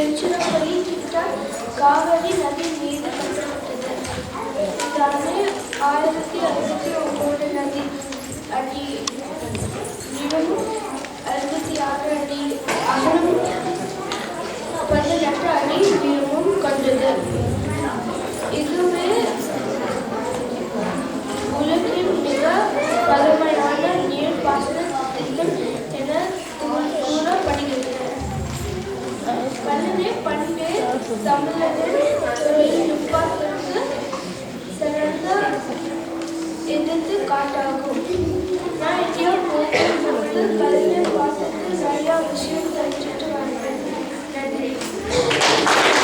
பெஞ்சினபடி திட்டம் காவிரி நதி மீது கட்டப்பட்டது. இந்த அணை ஆயிரத்தி தமிழரின் தொழில்நுட்பத்திற்கு சிறந்த எடுத்துக்காட்டாகும் நான் இந்தியா போகும்போது கல்லணை பாசத்தில் நிறைய விஷயம்